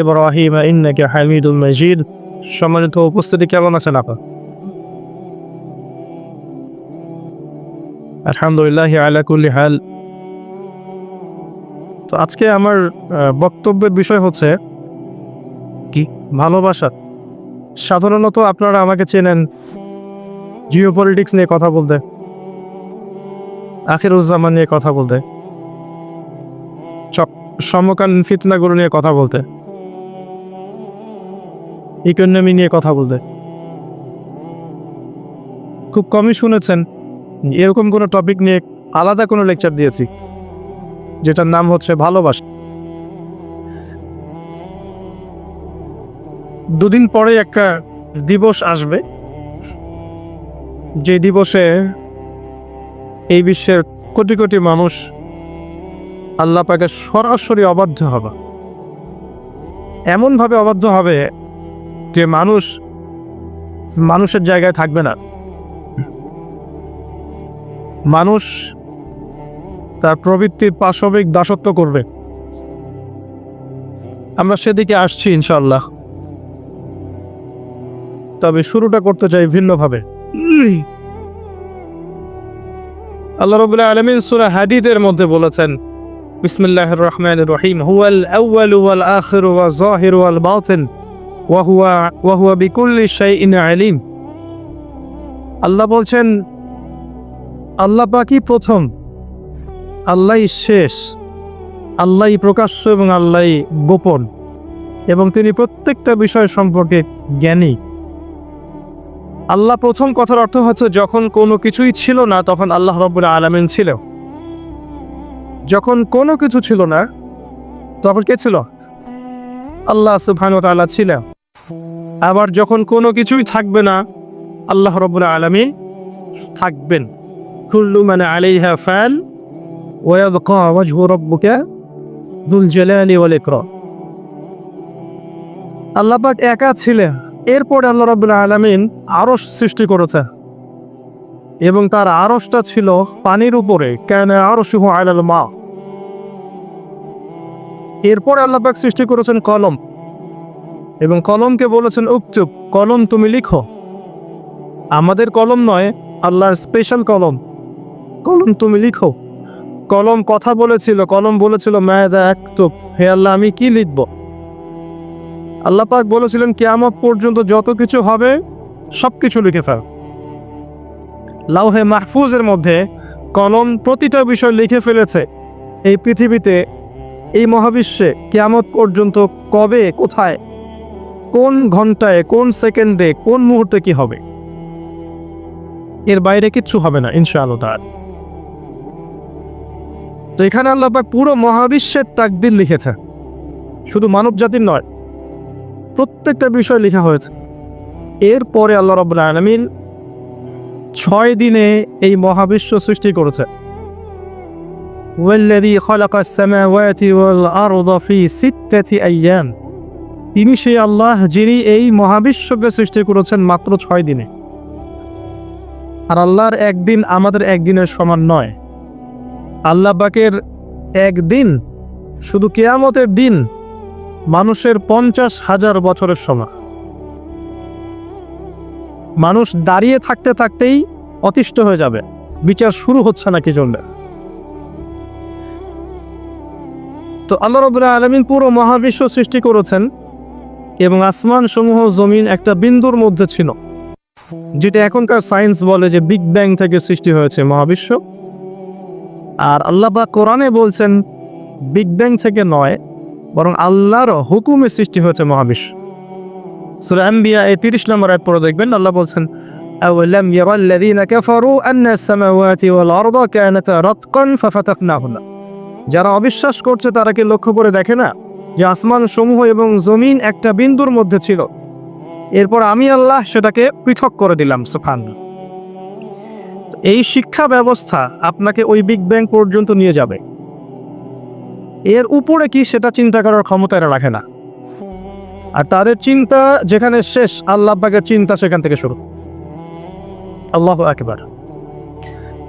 ইব্রাহিম হামিদুল মাজিদ। সম্মানিত উপস্থিতি কেমন আছেন আপা? আলহামদুলিল্লাহ আলা কুল্লি হাল। তো আজকে আমার বক্তব্যের বিষয় হচ্ছে কি? ভালোবাসা। সাধারণত আপনারা আমাকে চেনেন জিও পলিটিক্স নিয়ে কথা বলতে, আখিরুজ্জামান নিয়ে কথা বলতে। সমকালীন ফিতনাগুলো নিয়ে কথা বলতে। ইকোনমি নিয়ে কথা বলতে। খুব কমই শুনেছেন, এরকম কোনো টপিক নিয়ে আলাদা কোনো লেকচার দিয়েছি, যেটার নাম হচ্ছে ভালোবাসা। দুদিন পরে একটা দিবস আসবে, যে দিবসে এই বিশ্বের কোটি কোটি মানুষ আল্লাহ পাকে সরাসরি অবাধ্য হবে। এমনভাবে অবাধ্য হবে যে মানুষ মানুষের জায়গায় থাকবে না। মানুষ তার প্রবৃত্তির পাশবিক দাসত্ব করবে। আমরা সেদিকে আসছি ইনশাল্লাহ তবে শুরুটা করতে চাই ভিন্নভাবে। আল্লাহ রবুল্লাহ আলমিন সুরা হাদিদের মধ্যে বলেছেন বিসমিল্লাহ রহমান রহিম হুয়াল আউয়াল ওয়াল আখির ওয়া জাহির ওয়াল বাতিন ওয়া হুয়া ওয়া হুয়া বিকুল্লি শাইইন আলিম আল্লাহ বলছেন, আল্লাহ পাকই প্রথম, আল্লাহই শেষ, আল্লাহই প্রকাশ্য এবং আল্লাহই গোপন এবং তিনি প্রত্যেকটা বিষয় সম্পর্কে জ্ঞানী। আল্লাহ প্রথম কথার অর্থ হচ্ছে, যখন কোনো কিছুই ছিল না, তখন আল্লাহ রব্বুল আলমিন ছিল যখন কোনো কিছু ছিল না, তখন কে ছিল? আল্লাহ সুবহানাহু ওয়া ছিলেন। আবার যখন কোনো কিছুই থাকবে না, আল্লাহ রব্বুল আলমিন থাকবেন। কুল্লু মানে আলাইহা ফান ওয়াবকা ওয়াজহু রাব্বুকা যুল জালালি ওয়াল ইকরাম। আল্লাহ পাক একা ছিলেন। এরপরে আল্লাহ রাব্বুল আলামিন আরশ সৃষ্টি করেছে এবং তার আরশটা ছিল পানির উপরে। কেন আরশুহু আলাল মা। এরপর আল্লাহ পাক সৃষ্টি করেছেন কলম। এবং কলমকে বলেছেন, উকচুপ, কলম তুমি লিখো। আমাদের কলম নয়, আল্লাহর স্পেশাল কলম। কলম তুমি লিখো। কলম কথা বলেছিল, কলম বলেছিল, মায়াদা একটুপ হে আল্লাহ, আমি কি লিখব? আল্লাহ পাক বলেছিলেন, কিয়ামত পর্যন্ত যত কিছু হবে সব কিছু লিখে ফেল। লাউহে মাহফুজের মধ্যে কলম প্রতিটা বিষয় লিখে ফেলেছে। এই পৃথিবীতে এই মহাবিশ্বে কিয়ামত পর্যন্ত কবে, কোথায়, কোন ঘন্টায়, কোন সেকেন্ডে, কোন মুহূর্তে কি হবে? এর বাইরে কিচ্ছু হবে না, ইনশাআল্লাহ তার তো এখানে আল্লাহ পুরো মহাবিশ্বের তাকদির লিখেছে। শুধু মানব জাতির নয়, প্রত্যেকটা বিষয় লেখা হয়েছে। এরপরে আল্লাহ রব আলমিন ছয় দিনে এই মহাবিশ্ব সৃষ্টি করেছে। তিনি সেই আল্লাহ যিনি এই মহাবিশ্বকে সৃষ্টি করেছেন মাত্র ছয় দিনে। আর আল্লাহর একদিন আমাদের একদিনের সমান নয়। আল্লাহ বাকের একদিন, শুধু কেয়ামতের দিন, মানুষের পঞ্চাশ হাজার বছরের সমান। মানুষ দাঁড়িয়ে থাকতে থাকতেই অতিষ্ঠ হয়ে যাবে। বিচার শুরু হচ্ছে না কি জন্য তো আল্লাহ রবুল্লাহ আলমিন পুরো মহাবিশ্ব সৃষ্টি করেছেন এবং আসমান সমূহ জমিন একটা বিন্দুর মধ্যে ছিল, যেটা এখনকার সায়েন্স বলে যে বিগ ব্যাং থেকে সৃষ্টি হয়েছে মহাবিশ্ব। আর আল্লাহ বা কোরআনে বলছেন, বিগ ব্যাং থেকে নয়, বরং আল্লাহর হুকুমে সৃষ্টি হয়েছে মহাবিশ্ব। সুরা আম্বিয়া এই তিরিশ নম্বর আয়াত পরে দেখবেন আল্লাহ বলছেন أولم يرى الذين كفروا أن السماوات والأرض كانتا رتقا ففتقناهن যারা অবিশ্বাস করছে তারা কি লক্ষ্য করে দেখে না যে আসমান সমূহ এবং জমিন একটা বিন্দুর মধ্যে ছিল এরপর আমি আল্লাহ সেটাকে পৃথক করে দিলাম সুফান এই শিক্ষা ব্যবস্থা আপনাকে ওই বিগ ব্যাং পর্যন্ত নিয়ে যাবে এর উপরে কি সেটা চিন্তা করার ক্ষমতা এরা রাখে না আর তাদের চিন্তা যেখানে শেষ, আল্লাহ পাকের চিন্তা সেখান থেকে শুরু। আল্লাহ একবার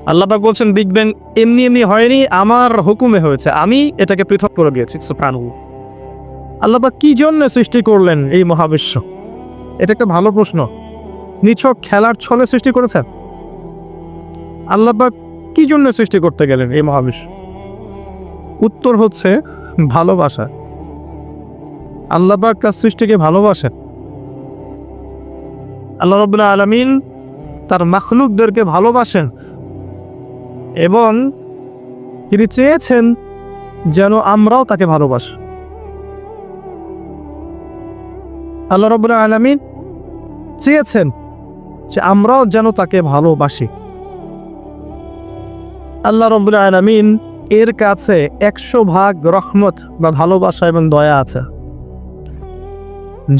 আল্লাহ পাক বলছেন, বিগ ব্যাং এমনি এমনি হয়নি, আমার হুকুমে হয়েছে। আমি এটাকে পৃথক করে দিয়েছি সুপ্রাণু আল্লাপাক কি জন্য সৃষ্টি করলেন এই মহাবিশ্ব? এটা একটা ভালো প্রশ্ন। নিছক খেলার ছলে সৃষ্টি করেছেন? আল্লাপাক কি জন্য সৃষ্টি করতে গেলেন এই মহাবিশ্ব? উত্তর হচ্ছে, ভালোবাসা। আল্লাপাক তার সৃষ্টিকে ভালোবাসেন। আল্লাহ রবুল্লাহ আলমিন তার মাখলুকদেরকে ভালোবাসেন এবং তিনি চেয়েছেন যেন আমরাও তাকে ভালোবাসি। আল্লাহ রবুল্লাহ আলমিন চেয়েছেন যে আমরাও যেন তাকে ভালোবাসি। আল্লাহ রবুল্লাহ আলমিন এর কাছে একশো ভাগ রহমত বা ভালোবাসা এবং দয়া আছে।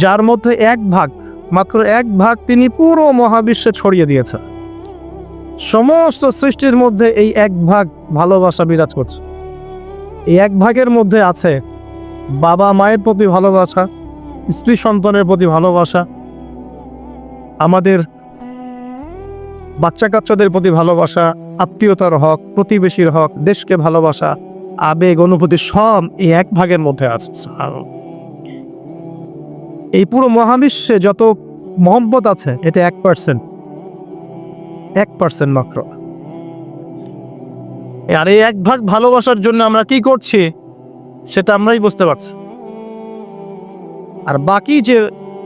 যার মধ্যে এক ভাগ, মাত্র এক ভাগ তিনি পুরো মহাবিশ্বে ছড়িয়ে দিয়েছেন। সমস্ত সৃষ্টির মধ্যে এই এক ভাগ ভালোবাসা বিরাজ করছে। এই এক ভাগের মধ্যে আছে বাবা মায়ের প্রতি ভালোবাসা, স্ত্রী সন্তানের প্রতি ভালোবাসা, আমাদের বাচ্চা কাচ্চাদের প্রতি ভালোবাসা, আত্মীয়তার হক, প্রতিবেশীর হক, দেশকে ভালোবাসা, আবেগ, অনুভূতি সব এই এক ভাগের মধ্যে আছে। এই পুরো মহাবিশ্বে যত মহব্বত আছে, এটা এক পার্সেন্ট এক পার্সেন্ট মাত্র। আর এই এক ভাগ ভালোবাসার জন্য আমরা কি করছি, সেটা আমরাই বুঝতে পারছি। আর বাকি যে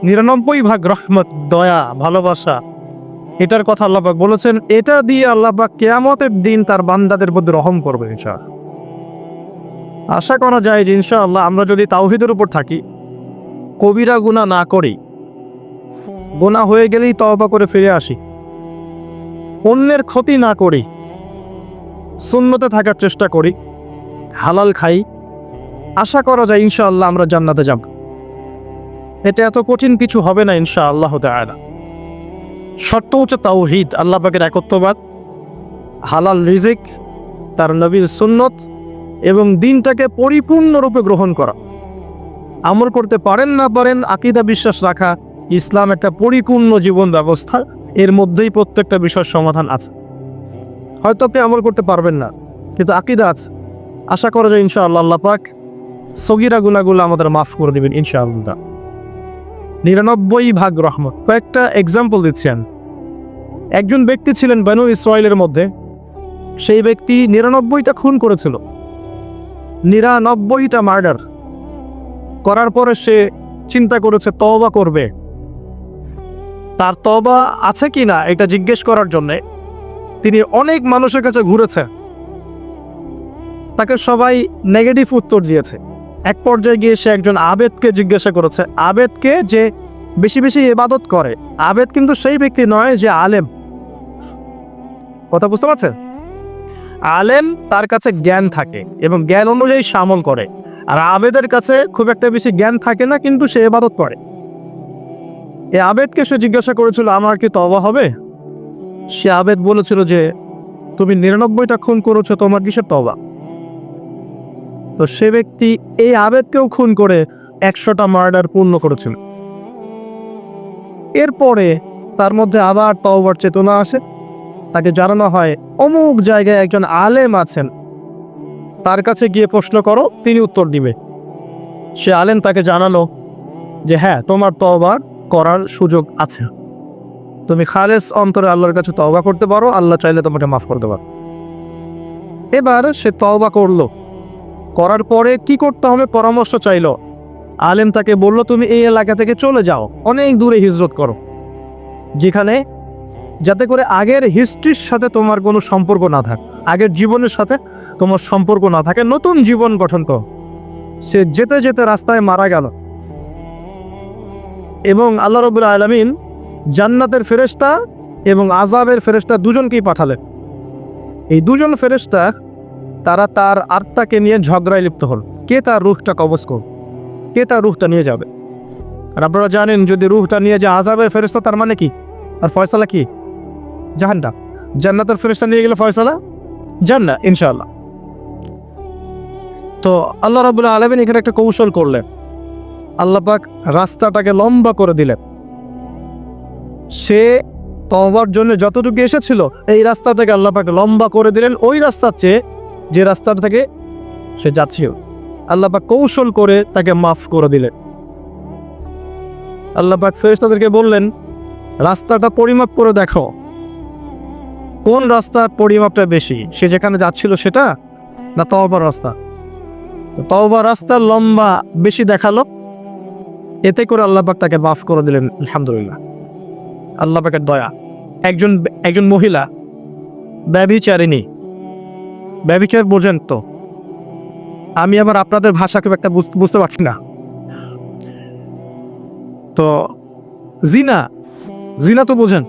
নিরানব্বই ভাগ রহমত, দয়া, ভালোবাসা, এটার কথা আল্লাপাক বলেছেন, এটা দিয়ে আল্লাপাক কেয়ামতের দিন তার বান্দাদের প্রতি রহম করবে ইনশা আশা করা যায় যে ইনশাআল্লাহ আমরা যদি তাওহিদের উপর থাকি কবিরা গুণা না করি। গোনা হয়ে গেলেই তওবা করে ফিরে আসি। অন্যের ক্ষতি না করি। শূন্যতে থাকার চেষ্টা করি। হালাল খাই। আশা করা যায় ইনশাআল্লাহ আমরা জান্নাতে যাব। এটা এত কঠিন কিছু হবে না ইনশা আল্লাহ তাআলা। শর্ত হচ্ছে তাওহিদ, আল্লাহ পাকের একত্ববাদ। হালাল রিজিক, তার নবীর সুন্নত এবং দিনটাকে পরিপূর্ণরূপে গ্রহণ করা। আমল করতে পারেন না পারেন, আকিদা বিশ্বাস রাখা ইসলাম একটা পরিপূর্ণ জীবন ব্যবস্থা। এর মধ্যেই প্রত্যেকটা বিষয়ের সমাধান আছে। হয়তো আপনি আমল করতে পারবেন না, কিন্তু আকিদা আছে। আশা করা যায় ইনশাআল্লাহ আল্লাহ পাক সগিরা গুনাগুলো আমাদের মাফ করে দেবেন ইনশাআল্লাহ। নিরানব্বই ভাগ রহমত। কয়েকটা এক্সাম্পল দিচ্ছেন একজন ব্যক্তি ছিলেন বানু ইসরায়েলের মধ্যে। সেই ব্যক্তি নিরানব্বইটা খুন করেছিল। নিরানব্বইটা মার্ডার করার পরে সে চিন্তা করেছে, তওবা করবে। তার তবা আছে কি না, এটা জিজ্ঞেস করার জন্যে তিনি অনেক মানুষের কাছে ঘুরেছে। তাকে সবাই নেগেটিভ উত্তর দিয়েছে। এক পর্যায়ে গিয়ে সে একজন আবেদকে জিজ্ঞাসা করেছে, আবেদকে যে বেশি বেশি এবাদত করে, আবেদ কিন্তু সেই ব্যক্তি নয় যে আলেম। কথা বুঝতে পারছেন? আলেম তার কাছে জ্ঞান থাকে এবং জ্ঞান অনুযায়ী সামল করে। আর আবেদের কাছে খুব একটা বেশি জ্ঞান থাকে না, কিন্তু সে ইবাদত করে। এ আবেদকে সে জিজ্ঞাসা করেছিল, আমার কি তবা হবে? সে আবেদ বলেছিল যে, তুমি নিরানব্বইটা খুন করেছ, তোমার কিসের তবা তো সে ব্যক্তি এই আবেদকেও খুন করে একশোটা মার্ডার পূর্ণ করেছিল। এরপরে তার মধ্যে আবার তওবার চেতনা আসে। তাকে জানানো হয়, অমুক জায়গায় একজন আলেম আছেন। তার কাছে গিয়ে প্রশ্ন করো, তিনি উত্তর দিবে। সে আলেম তাকে জানালো যে হ্যাঁ তোমার তওবার করার সুযোগ আছে। তুমি খালেস অন্তরে আল্লাহর কাছে তওবা করতে পারো, আল্লাহ চাইলে তোমাকে মাফ করতে পারো। এবার সে তওবা করল। করার পরে কি করতে হবে পরামর্শ চাইলো। আলেম তাকে বলল, তুমি এই এলাকা থেকে চলে যাও, অনেক দূরে হিজরত করো, যেখানে যাতে করে আগের হিস্ট্রির সাথে তোমার কোনো সম্পর্ক না থাকে। আগের জীবনের সাথে তোমার সম্পর্ক না থাকে। নতুন জীবন গঠন করো। সে যেতে যেতে রাস্তায় মারা গেল। এবং আল্লাহ রবুল আলমিন জান্নাতের ফেরেস্তা এবং আজাবের ফেরেস্তা দুজনকেই পাঠালেন। এই দুজন ফেরেস্তা তারা তার আত্মাকে নিয়ে ঝগড়ায় লিপ্ত হল। কে তার রুহটা কবজ করবে? কে তার রুহটা নিয়ে যাবে? আর আপনারা জানেন, যদি রুহটা নিয়ে যায় আজাবের ফেরেস্তা তার মানে কি? আর ফয়সালা কি? জাহান্নাম। জান্নাতের ফেরেস্তা নিয়ে গেলে ফয়সালা? জান্না ইনশাআল্লাহ। তো আল্লাহ রাবুল্লাহ আলমিন এখানে একটা কৌশল করলেন। আল্লাহ পাক রাস্তাটাকে লম্বা করে দিলেন। সে তবার জন্য যতটুকু এসেছিল, এই রাস্তা থেকে আল্লাহ পাক লম্বা করে দিলেন। ওই রাস্তার চেয়ে যে রাস্তা থেকে সে যাচ্ছিল, আল্লাহ পাক কৌশল করে তাকে মাফ করে দিলেন। আল্লাহ পাক ফেরেশতাদেরকে বললেন, রাস্তাটা পরিমাপ করে দেখো। কোন রাস্তার পরিমাপটা বেশি? সে যেখানে যাচ্ছিল সেটা না তওবার রাস্তা? তো তওবার রাস্তা লম্বা বেশি দেখাল। এতে করে আল্লাহ পাক তাকে মাফ করে দিলেন, আলহামদুলিল্লাহ। আল্লাহ পাকের দয়া। একজন একজন মহিলা ব্যবিচারিণী ব্যবিচার বোঝেন তো? আমি আবার আপনাদের ভাষা খুব একটা বুঝ- বুঝতে পারছি না। তো জিনা জিনা তো বোঝেন?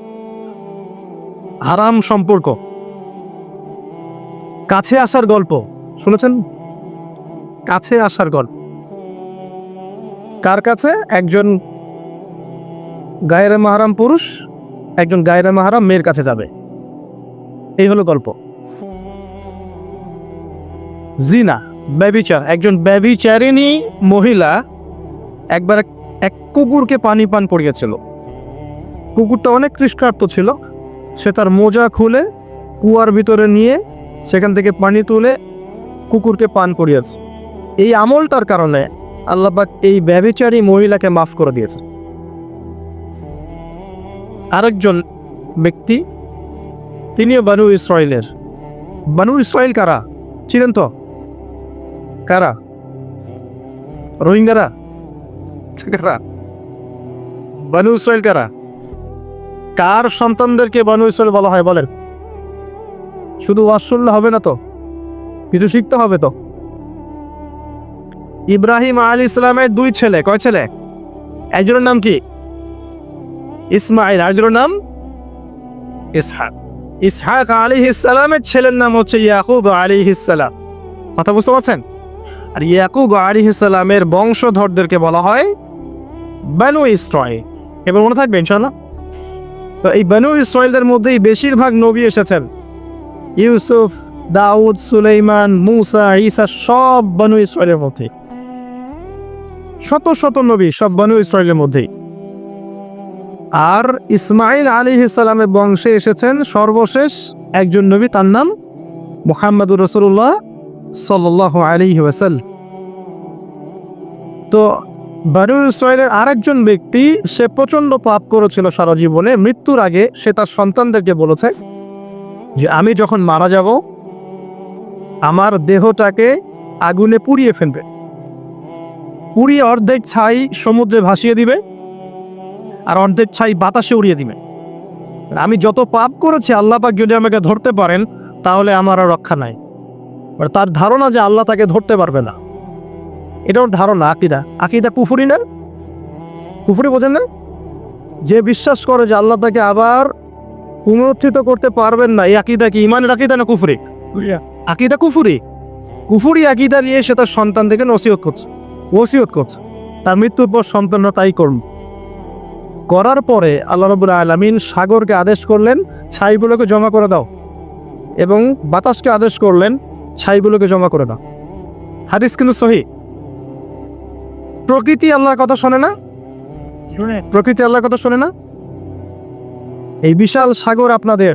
হারাম সম্পর্ক। কাছে আসার গল্প, শুনেছেন? কাছে আসার গল্প। কার কাছে? একজন গায়ের মাহারাম পুরুষ, একজন গায়ের মাহারাম মেয়ের কাছে যাবে। এই হলো গল্প। জিনা ব্যবিচার একজন ব্যবিচারিণী মহিলা একবার এক- কুকুরকে পানি পান করিয়েছিল। কুকুরটা অনেক তৃষ্ণার্ত ছিল। সে তার মোজা খুলে কুয়ার ভিতরে নিয়ে সেখান থেকে পানি তুলে কুকুরকে পান করিয়েছে। এই আমলটার কারণে আল্লাপাক এই ব্যবিচারী মহিলাকে মাফ করে দিয়েছে। আরেকজন ব্যক্তি, তিনিও বানু ইসরায়েলের বানু ইসরায়েল কারা? ছিলেন তো? কারা? রোহিঙ্গারা? কারা? বানু ইসরায়েল কারা? কার সন্তানদেরকে বানু ইসরায়েল বলা হয় বলেন? শুধু ওয়াজ শুনলে হবে না তো? কিছু শিখতে হবে তো? ইব্রাহিম আলী ইসলামের দুই ছেলে, কয় ছেলে? একজনের নাম কি? ইসমাইল, আরেকজনের নাম? ইসহাক। ইসহাক আলী ইসলামের ছেলের নাম হচ্ছে ইয়াকুব আলী ইসলাম কথা বুঝতে পারছেন? আর ইয়াকুব আলী ইসলামের বংশধরদেরকে বলা হয় বানু ইসরায়েল এবার মনে থাকবে ইনশাল্লাহ তো এই বানু ইসরায়েলদের মধ্যেই বেশিরভাগ নবী এসেছেন। ইউসুফ, দাউদ, সুলেইমান, মুসা, ঈসা সব বানু ইসরায়েলের মধ্যে শত শত নবী সব বানু ইসরায়েলের মধ্যেই। আর ইসমাইল আলী ইসলামের বংশে এসেছেন সর্বশেষ একজন নবী, তার নাম মুহাম্মদুর রসুল্লাহ সাল্লাহ আলী ওয়াসাল তো বানু ইসরায়েলের আরেকজন ব্যক্তি সে প্রচণ্ড পাপ করেছিল সারা জীবনে। মৃত্যুর আগে সে তার সন্তানদেরকে বলেছে যে, আমি যখন মারা যাব, আমার দেহটাকে আগুনে পুড়িয়ে ফেলবে। পুড়িয়ে অর্ধেক ছাই সমুদ্রে ভাসিয়ে দিবে আর অর্ধেক ছাই বাতাসে উড়িয়ে দিবে। আমি যত পাপ করেছি, আল্লাহ পাক যদি আমাকে ধরতে পারেন, তাহলে আমার আর রক্ষা নাই। তার ধারণা যে আল্লাহ তাকে ধরতে পারবে না এটা ওর ধারণা আকিদা। আকিদা কুফুরি না? কুফুরি বোঝেন না? যে বিশ্বাস করে যে আল্লাহ তাকে আবার পুনরুত্থিত করতে পারবেন না এই আকিদা কি ইমানের আকিদা না কুফুরি? আকিদা কুফুরি? কুফুরি আকিদা নিয়ে সে তার সন্তান থেকে নসিহত করছে ওসিয়ত করছে। তার মৃত্যুর পর সন্তানরা তাই করুন করার পরে আল্লাহ রবুল আলমিন সাগরকে আদেশ করলেন ছাইগুলোকে জমা করে দাও এবং বাতাসকে আদেশ করলেন ছাইগুলোকে জমা করে দাও। হাদিস কিন্তু সহি। প্রকৃতি আল্লাহর কথা শোনে না? প্রকৃতি আল্লাহর কথা শোনে না? এই বিশাল সাগর আপনাদের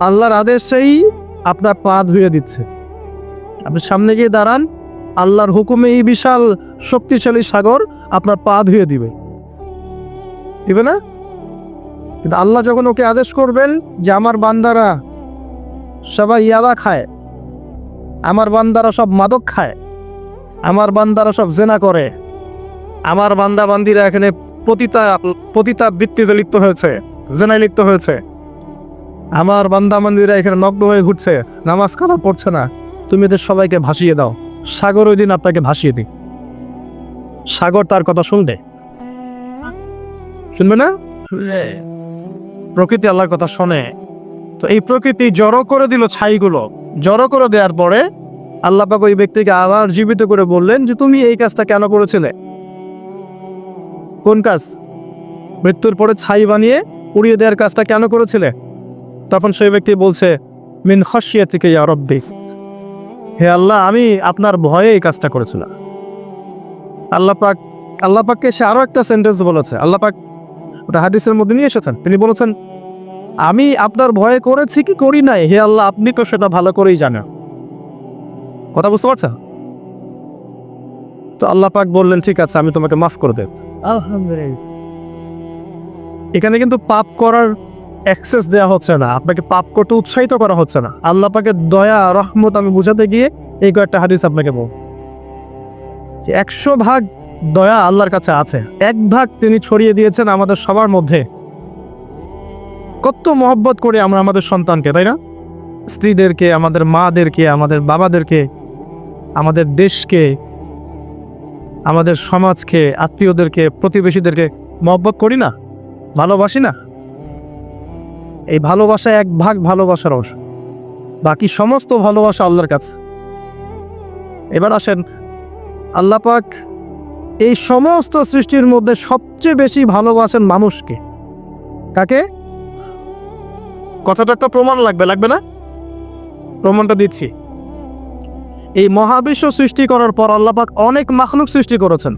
আল্লাহর আদেশেই আপনার পা ধুয়ে দিচ্ছে। আপনি সামনে গিয়ে দাঁড়ান আল্লাহর হুকুমে এই বিশাল শক্তিশালী সাগর আপনার পা ধুয়ে দিবে। দিবে না? কিন্তু আল্লাহ যখন ওকে আদেশ করবেন যে আমার বান্দারা সবাই ইয়াবা খায় আমার বান্দারা সব মাদক খায় আমার বান্দারা সব জেনা করে আমার বান্দা বান্দিরা এখানে পতিতা পতিতা বৃত্তিতে লিপ্ত হয়েছে জেনায় লিপ্ত হয়েছে। আমার বান্দা বান্দিরা এখানে নগ্ন হয়ে ঘুরছে নামাজ কালা পড়ছে না। তুমি এদের সবাইকে ভাসিয়ে দাও। সাগর ওই দিন আপনাকে ভাসিয়ে দিই সাগর তার কথা শুনবে। শুনবে না? প্রকৃতি আল্লাহর কথা শোনে। তো এই প্রকৃতি জড়ো করে দিল ছাইগুলো। জড়ো করে দেওয়ার পরে আল্লাহ ওই ব্যক্তিকে আবার জীবিত করে বললেন যে তুমি এই কাজটা কেন করেছিলে? কোন কাজ? মৃত্যুর পরে ছাই বানিয়ে উড়িয়ে দেওয়ার কাজটা কেন করেছিলে? তখন সেই ব্যক্তি বলছে, মিন খসিয়া থেকে ইয়া রব্বি। হে আল্লাহ, আমি আপনার ভয়ে এই কাজটা করেছিলাম। আল্লাহ পাক, আল্লাহ পাককে সে আরও একটা সেন্টেন্স বলেছে। আল্লাহ পাক ওটা হাদিসের মধ্যে নিয়ে এসেছেন। তিনি বলেছেন, আমি আপনার ভয়ে করেছি কি করি নাই? হে আল্লাহ, আপনি তো সেটা ভালো করেই জানেন। কথা বুঝতে পারছেন? তো আল্লাহ পাক বললেন ঠিক আছে আমি তোমাকে মাফ করে দেব। আলহামদুলিল্লাহ। এখানে কিন্তু পাপ করার অ্যাক্সেস দেওয়া হচ্ছে না। আপনাকে পাপ করতে উৎসাহিত করা হচ্ছে না। আল্লাহ পাকের দয়া রহমত আমি বুঝাতে গিয়ে এই কয়েকটা হাদিস আপনাকে বল যে একশো ভাগ দয়া আল্লাহর কাছে আছে। এক ভাগ তিনি ছড়িয়ে দিয়েছেন আমাদের সবার মধ্যে। কত মহব্বত করে আমরা আমাদের সন্তানকে তাই না? স্ত্রীদেরকে আমাদের মাদেরকে আমাদের বাবাদেরকে আমাদের দেশকে আমাদের সমাজকে, আত্মীয়দেরকে, প্রতিবেশীদেরকে মহব্বত করি না? ভালোবাসি না? এই ভালোবাসা এক ভাগ ভালোবাসার অংশ। বাকি সমস্ত ভালোবাসা আল্লাহর কাছে। এবার আসেন, আল্লাহ পাক এই সমস্ত সৃষ্টির মধ্যে সবচেয়ে বেশি ভালোবাসেন মানুষকে। কাকে? কথাটা একটা প্রমাণ লাগবে লাগবে না? প্রমাণটা দিচ্ছি। এই মহাবিশ্ব সৃষ্টি করার পর আল্লাপাক অনেক মাখলুক সৃষ্টি করেছেন।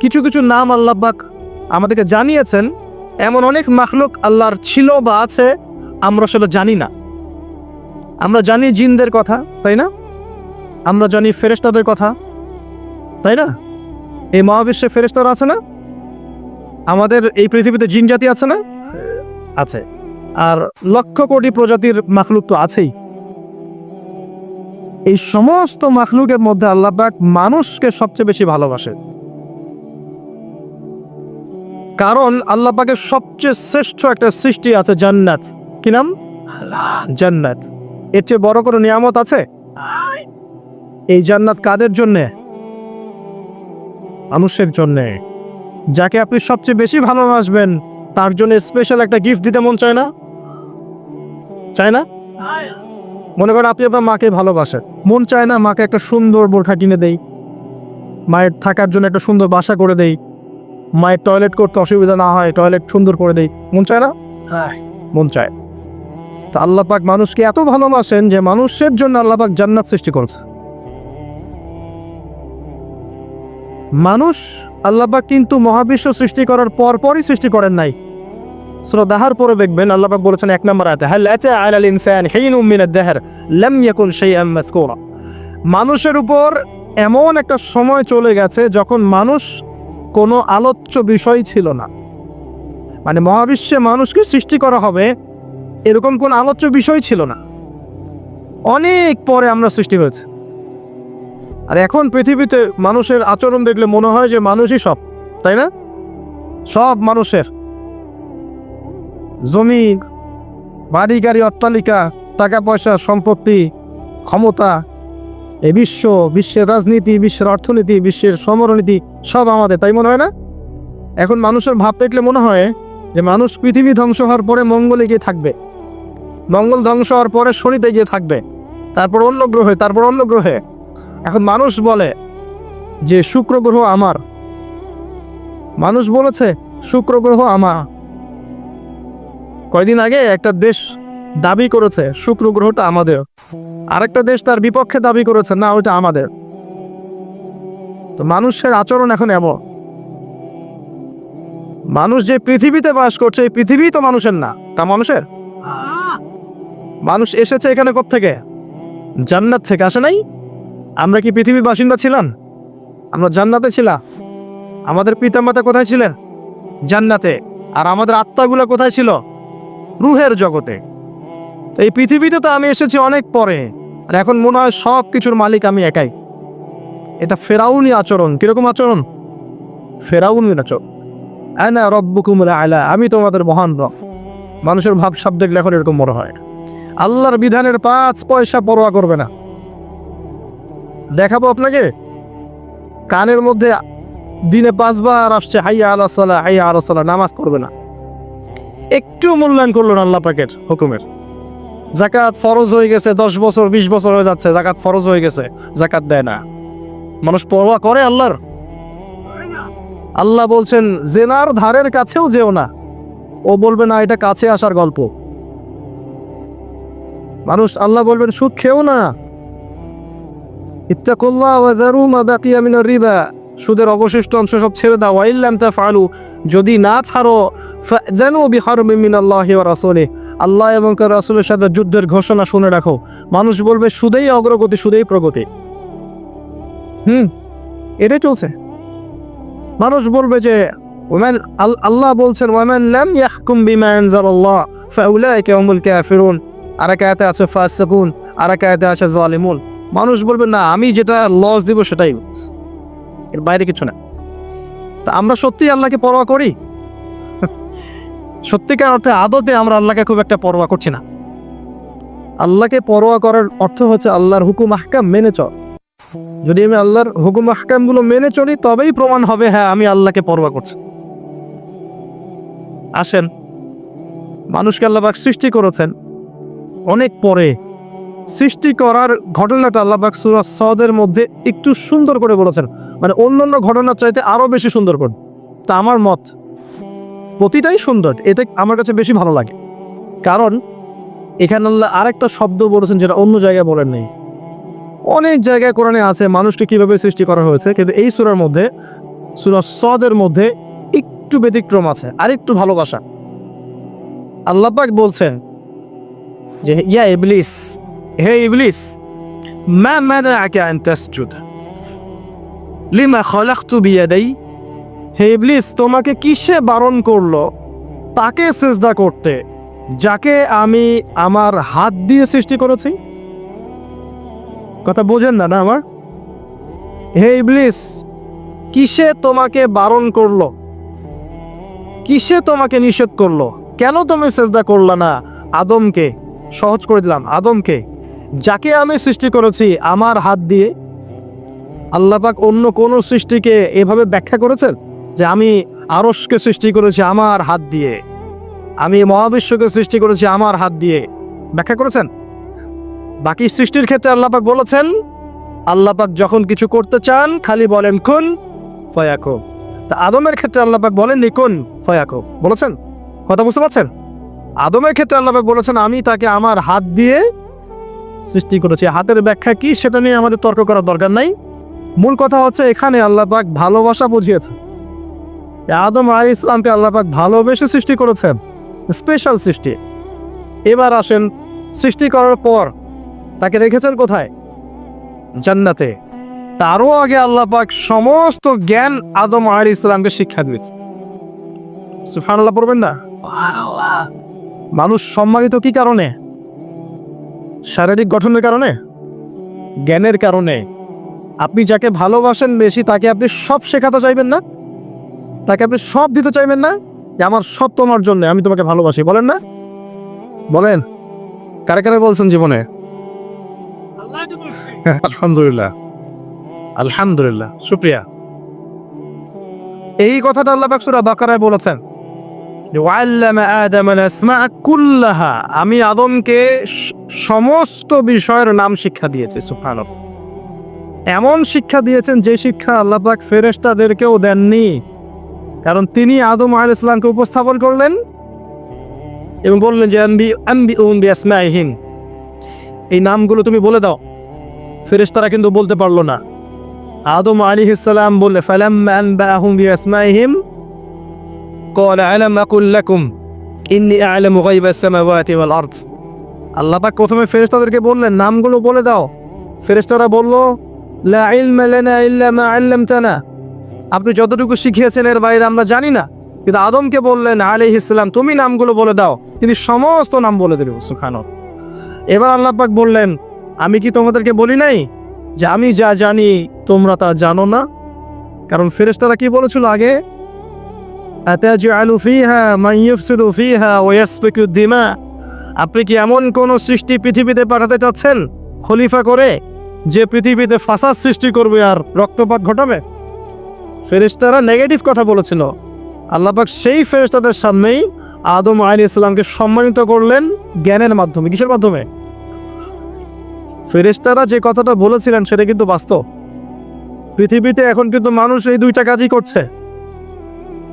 কিছু কিছু নাম আল্লাপাক আমাদেরকে জানিয়েছেন, এমন অনেক মাখলুক আল্লাহর ছিল বা আছে, আমরা সেটা জানি না। আমরা জানি জিনদের কথা, তাই না? আমরা জানি ফেরেশতাদের কথা, তাই না? এই মহাবিশ্বে ফেরেশতারা আছে না? আমাদের এই পৃথিবীতে জিন জাতি আছে না? আছে। আর লক্ষ কোটি প্রজাতির মাখলুক তো আছেই। এই সমস্ত মাখলুকের মধ্যে আল্লাহ পাক মানুষকে সবচেয়ে বেশি ভালোবাসে। কারণ আল্লাহ পাকের সবচেয়ে শ্রেষ্ঠ একটা সৃষ্টি আছে জান্নাত। কি নাম? জান্নাত। এর চেয়ে বড় কোনো নিয়ামত আছে? এই জান্নাত কাদের জন্যে? মানুষের জন্যে। যাকে আপনি সবচেয়ে বেশি ভালোবাসবেন তার জন্য স্পেশাল একটা গিফট দিতে মন চায় না? চায় না? মনে করেন আপনি আপনার মাকে ভালোবাসেন। মন চায় না মাকে একটা সুন্দর বোরখা কিনে দেই। মায়ের থাকার জন্য একটা সুন্দর বাসা করে দেই। মায়ের টয়লেট করতে অসুবিধা না হয় টয়লেট সুন্দর করে দেই। মন চায় না? মন চায়। তা আল্লাহ পাক মানুষকে এত ভালোবাসেন যে মানুষের জন্য আল্লাহ পাক জান্নাত সৃষ্টি করছে। মানুষ আল্লাহ পাক কিন্তু মহাবিশ্ব সৃষ্টি করার পর পরই সৃষ্টি করেন নাই। সূরা দাহার পরে দেখবেন, আল্লাহ পাক বলেছেন এক নম্বর আয়াতে, হাল আতা আলাল ইনসান হিনুম মিনাদ দাহর লাম ইয়াকুন শাইআন মাযকুরা? মানুষের উপর এমন একটা সময় চলে গেছে যখন মানুষ কোনো আলোচ্য বিষয় ছিল না। মানে মহাবিশ্বে মানুষকে সৃষ্টি করা হবে এরকম কোন আলোচ্য বিষয় ছিল না। অনেক পরে আমরা সৃষ্টি হয়েছে। আর এখন পৃথিবীতে মানুষের আচরণ দেখলে মনে হয় যে মানুষই সব, তাই না? সব মানুষের। জমি, বাড়ি, গাড়ি, অট্টালিকা, টাকা পয়সা, সম্পত্তি, ক্ষমতা, এই বিশ্ব, বিশ্বের রাজনীতি, বিশ্বের অর্থনীতি, বিশ্বের সমরনীতি, সব আমাদের, তাই মনে হয় না? এখন মানুষের ভাব দেখলে মনে হয় যে মানুষ পৃথিবী ধ্বংস হওয়ার পরে মঙ্গলে গিয়ে থাকবে। মঙ্গল ধ্বংস হওয়ার পরে শনিতে গিয়ে থাকবে, তারপর অন্য গ্রহে, তারপর অন্য গ্রহে। এখন মানুষ বলে যে, শুক্র গ্রহ আমার। মানুষ বলেছে, শুক্র গ্রহ আমার। কয়দিন আগে একটা দেশ দাবি করেছে, শুক্র গ্রহটা আমাদের। আরেকটা দেশ তার বিপক্ষে দাবি করেছে, না ওইটা আমাদের। তো মানুষের আচরণ এখন এমন। মানুষ যে পৃথিবীতে বাস করছে, এই পৃথিবী তো মানুষের না। তা মানুষের? মানুষ এসেছে এখানে থেকে জান্নাত থেকে। আসে নাই? আমরা কি পৃথিবীর বাসিন্দা ছিলাম? আমরা জান্নাতে ছিলাম। আমাদের পিতামাতা কোথায় ছিলেন? জান্নাতে। আর আমাদের আত্মাগুলো কোথায় ছিল? রুহের জগতে। এই পৃথিবীতে তো আমি এসেছি অনেক পরে, আর এখন মনে হয় সব কিছুর মালিক আমি একাই। এটা ফেরাউনি আচরণ। কীরকম আচরণ? ফেরাউনি আচরণ। রব্বুকুম আলা, আমি তোমাদের মহান রব। মানুষের ভাব সব দেখলে এখন এরকম মনে হয়। আল্লাহর বিধানের পাঁচ পয়সা পরোয়া করবে না। দেখাবো আপনাকে। কানের মধ্যে দিনে পাঁচবার আসছে, হাইয়া আল্লাহ সাল্লাহ হাইয়া আল্লাহ সাল্লাহ নামাজ করবে না। একটু মূল্যায়ন করল না আল্লাহ পাকের হুকুমের। জাকাত ফরজ হয়ে গেছে, দশ বছর, বিশ বছর হয়ে যাচ্ছে জাকাত ফরজ হয়ে গেছে জাকাত দেয় না। মানুষ পরোয়া করে আল্লাহর। আল্লাহ বলছেন, জেনার ধারের কাছেও যেও না। ও বলবে, না, এটা কাছে আসার গল্প। মানুষ আল্লাহ বলবেন, সুদ খেও না। ইত্তাকুল্লাহ ওয়া রিবা। সুদের অবশিষ্ট অংশ সব ছেড়ে দাও। ওয়াইল্লাম তাফআলু, যদি না ছাড়ো ফাজানু বিহারবিন মিনাল্লাহি ওয়া রাসূলিহি। আল্লাহ এবং তার রাসূলের সাথে যুদ্ধের ঘোষণা শুনে রাখো। মানুষ বলবে, সুদেই অগ্রগতি, সুদেই প্রগতি। হুম, এটাই চলছে। মানুষ বলবে যে, ওমেন আল্লাহ বলছেন, ওয়ামান লাম ইয়াহকুম বিমা আনজালাল্লাহ, ফাউলাইকা হুমুল কাফিরুন। আর এক আয়াতে আছে ফাসিকুন আর এক আয়াতে আছে জালিমুন। মানুষ বলবে, না, আমি যেটা লস দিব সেটাই। এর বাইরে কিছু না। তা আমরা সত্যি আল্লাহকে পরোয়া করি? সত্যিকার অর্থে আদতে আমরা আল্লাহকে খুব একটা পরোয়া করছি না। আল্লাহকে পরোয়া করার অর্থ হচ্ছে আল্লাহর হুকুম আহকাম মেনে চল। যদি আমি আল্লাহর হুকুম আহকামগুলো মেনে চলি, তবেই প্রমাণ হবে হ্যাঁ আমি আল্লাহকে পরোয়া করছি। আসেন, মানুষকে আল্লাহবাক সৃষ্টি করেছেন অনেক পরে। সৃষ্টি করার ঘটনাটা আল্লাহবাক সুরা সদের মধ্যে একটু সুন্দর করে বলেছেন। মানে অন্যান্য ঘটনার চাইতে আরও বেশি সুন্দর করে। তা আমার মত, প্রতিটাই সুন্দর, এটা আমার কাছে বেশি ভালো লাগে। কারণ এখানে আল্লাহ আরেকটা শব্দ বলেছেন যেটা অন্য জায়গায় বলেন নেই। অনেক জায়গায় কোরআনে আছে, মানুষকে কীভাবে সৃষ্টি করা হয়েছে, কিন্তু এই সুরার মধ্যে, সুরা সদের মধ্যে একটু ব্যতিক্রম আছে আর একটু ভালোবাসা। আল্লাহ পাক বলছেন যে, ইয়া ইবলিস হে ইবলিস, মা মানাআকা আন তাসজুদ? লিমা খলাকতু বিয়াদাই? হে ইবলিস, তোমাকে কিসে বারণ করল? তাকে সেজদা করতে, যাকে আমি আমার হাত দিয়ে সৃষ্টি করেছি? কথা বোঝেন না না আমার? হে ইবলিস, কিসে তোমাকে বারণ করল? কিসে তোমাকে নিষেধ করল? কেন তুমি সেজদা করলা না? আদমকে, সহজ করে দিলাম, আদমকে। যাকে আমি সৃষ্টি করেছি, আমার হাত দিয়ে আল্লাপাক অন্য কোন সৃষ্টিকে এভাবে ব্যাখ্যা করেছেন? যে আমি আরসকে সৃষ্টি করেছি আমার হাত দিয়ে। আমি মহাবিশ্বকে সৃষ্টি করেছি আমার হাত দিয়ে। ব্যাখ্যা করেছেন? বাকি সৃষ্টির ক্ষেত্রে আল্লাপাক বলেছেন আল্লাপাক যখন কিছু করতে চান, খালি বলেন খুন ফয়াকো। তা আদমের ক্ষেত্রে আল্লাপাক বলেননি, কোন ফয়াকো। বলেছেন? কথা বুঝতে পারছেন? আদমের ক্ষেত্রে আল্লাপাক বলেছেন, আমি তাকে আমার হাত দিয়ে সৃষ্টি করেছি। হাতের ব্যাখ্যা কি সেটা নিয়ে আমাদের তর্ক করার দরকার নাই। মূল কথা হচ্ছে এখানে আল্লাপাক ভালোবাসা বুঝিয়েছে। আদম আলী ইসলামকে আল্লাহ পাক ভালোবেসে সৃষ্টি করেছেন। স্পেশাল সৃষ্টি। এবার আসেন সৃষ্টি করার পর তাকে রেখেছেন কোথায়? জান্নাতে। তারও আগে আল্লাহ পাক সমস্ত জ্ঞান আদম আলী ইসলামকে শিক্ষা দিয়েছে। সুফান আল্লাহ পড়বেন না? মানুষ সম্মানিত কি কারণে? শারীরিক গঠনের কারণে? জ্ঞানের কারণে। আপনি যাকে ভালোবাসেন বেশি, তাকে আপনি সব শেখাতে চাইবেন না? তাকে আপনি সব দিতে চাইবেন না? যে আমার সব তোমার জন্য, আমি তোমাকে ভালোবাসি। বলেন না? বলেন। কারে কারে বলছেন জীবনে? আলহামদুলিল্লাহ। আলহামদুলিল্লাহ। সুপ্রিয়া এই কথাটা আল্লাহ পাক সূরা বাকারায় বলেছেন। আমি আদমকে সমস্ত বিষয়ের নাম শিক্ষা দিয়েছি, সুবহানাল্লাহ। এমন শিক্ষা দিয়েছেন যে শিক্ষা আল্লাহ পাক ফেরেশতাদেরকেও দেননি। কারণ তিনি আদম আলাইহিস ইসলামকে উপস্থাপন করলেন এবং বললেন যে বিআসমাইহিম। এই নামগুলো তুমি বলে দাও। ফেরেশতারা কিন্তু বলতে পারল না। আদম আলাইহিস সালাম বললে, ফালাম্মা আনবাহুম বিআসমাইহিম। قال ألم أقل لكم إني أعلم غيب السماوات والأرض আল্লাহ পাক প্রথমে ফেরেশতাদেরকে বললেন নামগুলো বলে দাও ফেরেশতারা বলল লা ইলমা লানা ইল্লা মা আল্লামতানা আপনি যতটুকু শিখিয়েছেন এর বাইরে আমরা জানি না কিন্তু আদমকে বললেন আলাইহিস সালাম তুমি নামগুলো বলে দাও তিনি সমস্ত নাম বলে দেবে সুবহানাল্লাহ এবার আল্লাহ পাক বললেন আমি কি তোমাদেরকে বলি নাই যে আমি যা জানি তোমরা তা জানো না কারণ ফেরেশতারা কি বলেছিল আগে মান ইউফসিদু ফিহা ওয়া ইয়াসফিকু দিমা। আপনি কি এমন কোন সৃষ্টি পৃথিবীতে পাঠাতে চাচ্ছেন? খলিফা করে, যে পৃথিবীতে ফাসাদ সৃষ্টি করবে আর রক্তপাত ঘটাবে? ফেরেশতারা নেগেটিভ কথা বলেছিল। আল্লাপাক সেই ফেরেশতাদের সামনেই আদম আলী ইসলামকে সম্মানিত করলেন জ্ঞানের মাধ্যমে, কিসের মাধ্যমে? ফেরেশতারা যে কথাটা বলেছিলেন সেটা কিন্তু বাস্তব। পৃথিবীতে এখন কিন্তু মানুষ এই দুইটা কাজই করছে।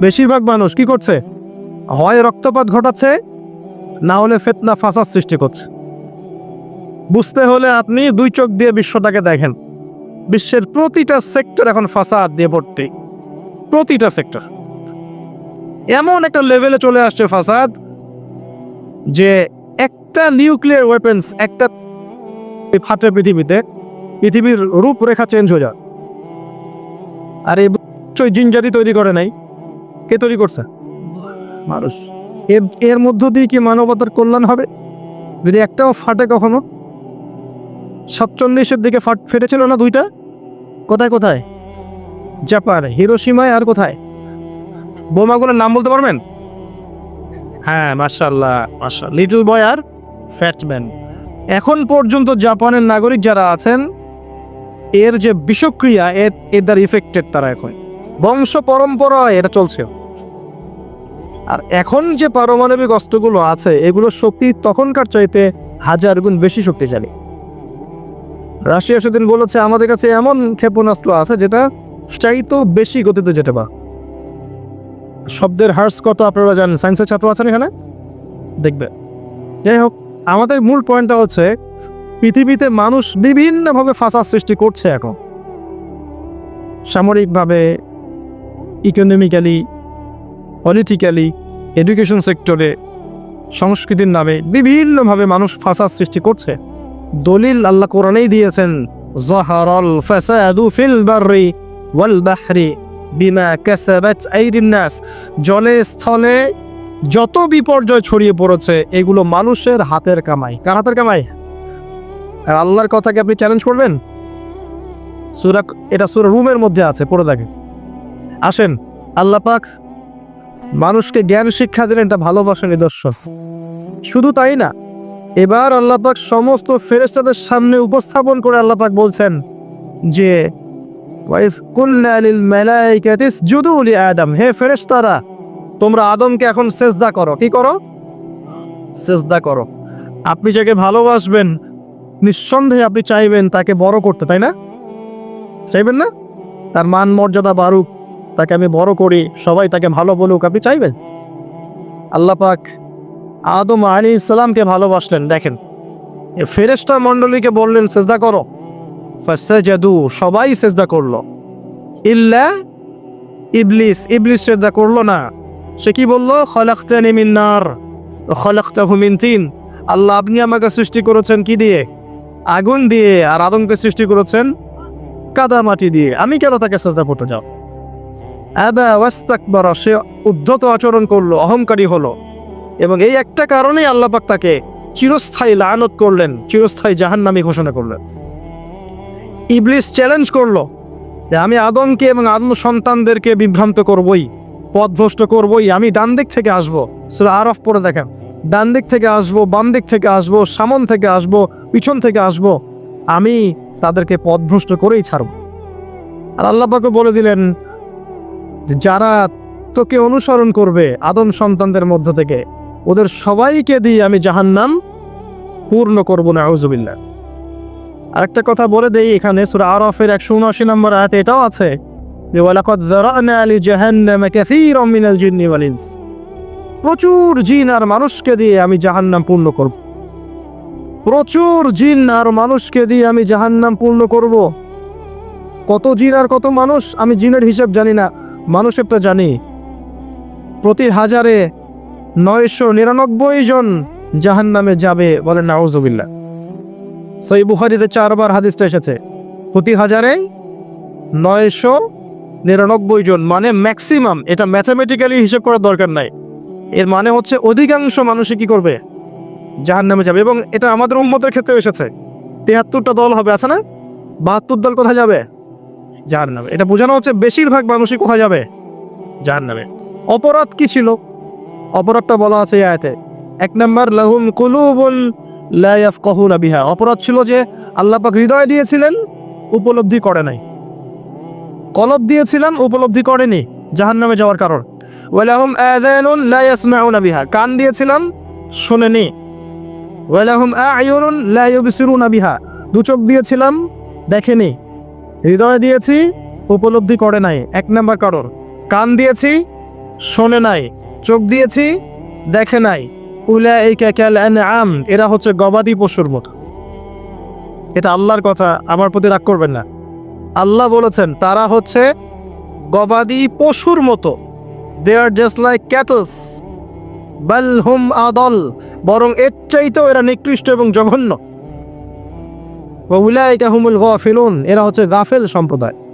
বেশিরভাগ মানুষ কি করছে? হয় রক্তপাত ঘটাচ্ছে, না হলে ফেতনা ফাসাদ সৃষ্টি করছে। বুঝতে হলে আপনি দুই চোখ দিয়ে বিশ্বটাকে দেখেন। বিশ্বের প্রতিটা সেক্টর এখন ফাসাদ দিয়ে ভর্তি। প্রতিটা সেক্টর। এমন একটা লেভেলে চলে আসছে ফাসাদ, যে একটা নিউক্লিয়ার ওয়েপেন্স একটা ফাটে পৃথিবীতে, পৃথিবীর রূপরেখা চেঞ্জ হয়ে যায়। আর এই জিনজাতি তৈরি করে নাই। কে তৈরি করছে? মানুষ। এর এর মধ্য দিয়ে কি মানবতার কল্যাণ হবে? যদি একটাও ফাটে কখনো? সাতচল্লিশের দিকে ফাট, ফেটেছিল না দুইটা? কোথায় কোথায়? জাপান হিরোসীমায় আর কোথায়? বোমাগুলোর নাম বলতে পারবেন? হ্যাঁ মার্শাল্লাহ মার্শাল লিটল বয় আর ফ্যাটম্যান। এখন পর্যন্ত জাপানের নাগরিক যারা আছেন, এর যে বিষক্রিয়া, এর এর দ্বারা ইফেক্টেড তারা এখন। বংশ পরম্পরায় এটা চলছে। আর এখন যে পারমাণবিক অস্ত্রগুলো আছে, এগুলো শক্তি তখনকার চাইতে হাজার গুণ বেশি শক্তিশালী। রাশিয়া সেদিন বলেছে, আমাদের কাছে এমন ক্ষেপণাস্ত্র আছে যেটা চাইতো বেশি গতিতে যেতে পারে। শব্দের হার্স কত আপনারা জানেন? সায়েন্সের ছাত্র আছেন এখানে? দেখবে। যাই হোক, আমাদের মূল পয়েন্টটা হচ্ছে, পৃথিবীতে মানুষ বিভিন্নভাবে ফাঁসার সৃষ্টি করছে এখন। সামরিকভাবে ইকোনমিক্যালি পলিটিক্যালি এডুকেশন সেক্টরে সংস্কৃতির নামে বিভিন্নভাবে মানুষ ফাঁসার সৃষ্টি করছে। দলিল আল্লাহ কোরআনেই দিয়েছেন, জহারল ফাসাদু ফিল বাররি ওয়াল বাহরি বিমা কাসাবাত আইদিন জলে, স্থলে যত বিপর্যয় ছড়িয়ে পড়েছে, এগুলো মানুষের হাতের কামাই। কার হাতের কামাই? আর আল্লাহর কথাকে আপনি চ্যালেঞ্জ করবেন? সুরা, এটা সুরা রুমের মধ্যে আছে, পড়ে দেখেন। আসেন, আল্লাহ পাক মানুষকে জ্ঞান শিক্ষা দিলেন, এটা ভালোবাসা নিদর্শন। শুধু তাই না, এবার আল্লাহ পাক সমস্ত ফেরেস্তাদের সামনে উপস্থাপন করে আল্লাহ পাক বলছেন যে আদম। হে ফেরেশতারা, তোমরা আদমকে এখন সেজদা করো। কি করো? সেজদা করো। আপনি যাকে ভালোবাসবেন, নিঃসন্দেহে আপনি চাইবেন তাকে বড় করতে, তাই না? চাইবেন না? তার মান মর্যাদা বাড়ুক। তাকে আমি বড় করি, সবাই তাকে ভালো বলুক, আপনি চাইবেন? আল্লাহ পাক আদম আলী ইসলামকে ভালোবাসলেন, দেখেন। এ ফেরেশতা মণ্ডলীকে বললেন, সেজদা করো। জাদু সবাই সেজদা করল। ইল্লা ইবলিস ইবলিস সেজদা করল না। সে কি বলল? খলাক্তানি তিন। আল্লাহ, আপনি আমাকে সৃষ্টি করেছেন কি দিয়ে? আগুন দিয়ে, আর আদমকে সৃষ্টি করেছেন কাদা মাটি দিয়ে। আমি কেন তাকে সেজদা করতে যাও? আবা সে উদ্ধত আচরণ করল, অহংকারী হলো। এবং এই একটা কারণেই আল্লাহ পাক তাকে চিরস্থায়ী লানত করলেন, চিরস্থায়ী জাহান্নামী ঘোষণা করলেন। ইবলিস চ্যালেঞ্জ করল যে আমি আদমকে এবং আদম সন্তানদেরকে বিভ্রান্ত করবই, পথভ্রষ্ট করবই, আমি ডান দিক থেকে আসব। সুরা আরফ পরে দেখেন, ডান দিক থেকে আসব, বাম দিক থেকে আসব, সামন থেকে আসব, পিছন থেকে আসব, আমি তাদেরকে পথভ্রষ্ট করেই ছাড়ব। আর আল্লাপাকে বলে দিলেন যারা তোকে অনুসরণ করবে আদম সন্তানদের মধ্য থেকে, ওদের সবাইকে দিয়ে আমি জাহান্নাম পূর্ণ করব না আউজুবিল্লাহ আরেকটা কথা বলে দেই, এখানে সুরা আরফের একশো উনআশি নম্বর আয়াতে এটাও আছে যে, ওয়ালাকাদ যারানা লি জাহান্নামা কাসীরাম মিনাল জিন্নি ওয়াল ইনস। প্রচুর জিন আর মানুষকে দিয়ে আমি জাহান্নাম পূর্ণ করব। প্রচুর জিন আর মানুষকে দিয়ে আমি জাহান্নাম পূর্ণ করব। কত জিন আর কত মানুষ, আমি জিনের হিসাব জানি না। মানুষেরটা জানি। প্রতি হাজারে নয়শো নিরানব্বই জন জাহান্নামে যাবে বলেন নাউজুবিল্লাহ। সই বুহারিতে চারবার হাদিসটা এসেছে। প্রতি হাজারে নয়শো নিরানব্বই জন মানে ম্যাক্সিমাম, এটা ম্যাথামেটিক্যালি হিসেব করার দরকার নাই। এর মানে হচ্ছে অধিকাংশ মানুষই কি করবে? জাহান নামে যাবে। এবং এটা আমাদের উন্মতের ক্ষেত্রে এসেছে। তেহাত্তরটা দল হবে, আছে না? বাহাত্তর দল কোথায় যাবে? জাহান নামে এটা বোঝানো হচ্ছে বেশিরভাগ মানুষই কোথায় যাবে? জাহান নামে অপরাধ কি ছিল? অপরাধটা বলা আছে আয়াতে। এক নম্বর, লাহুম কুলুবুন লা ইয়াফকাহুনা বিহা। অপরাধ ছিল যে আল্লাহ পাক হৃদয় দিয়েছিলেন, উপলব্ধি করে নাই। কলব দিয়েছিলাম উপলব্ধি করেনি জাহান্নামে যাওয়ার কারণ। ওয়ালাহুম আযানুন লা ইয়াসমাউনা বিহা। কান দিয়েছিলাম শোনেনি। ওয়ালাহুম আ'য়ুনুন লা ইউবসিরুনা বিহা। দু চোখ দিয়েছিলাম, দেখেনি। হৃদয় দিয়েছি, উপলব্ধি করে নাই। এক নাম্বার কারণ, কান দিয়েছি, শোনে নাই। চোখ দিয়েছি, দেখে নাই। উলাইকা কাল আনআম, এরা হচ্ছে গবাদি পশুর মতো। এটা আল্লাহর কথা, আমার প্রতি রাগ করবেন না। আল্লাহ বলেছেন, তারা হচ্ছে গবাদি পশুর মতো। দে আর জাস্ট লাইক ক্যাটলস বাল হুম আদল বরং এর চাইতেও এরা নিকৃষ্ট এবং জঘন্য। উলাইকা হুমুল গাফিলুন এরা হচ্ছে গাফেল সম্প্রদায়।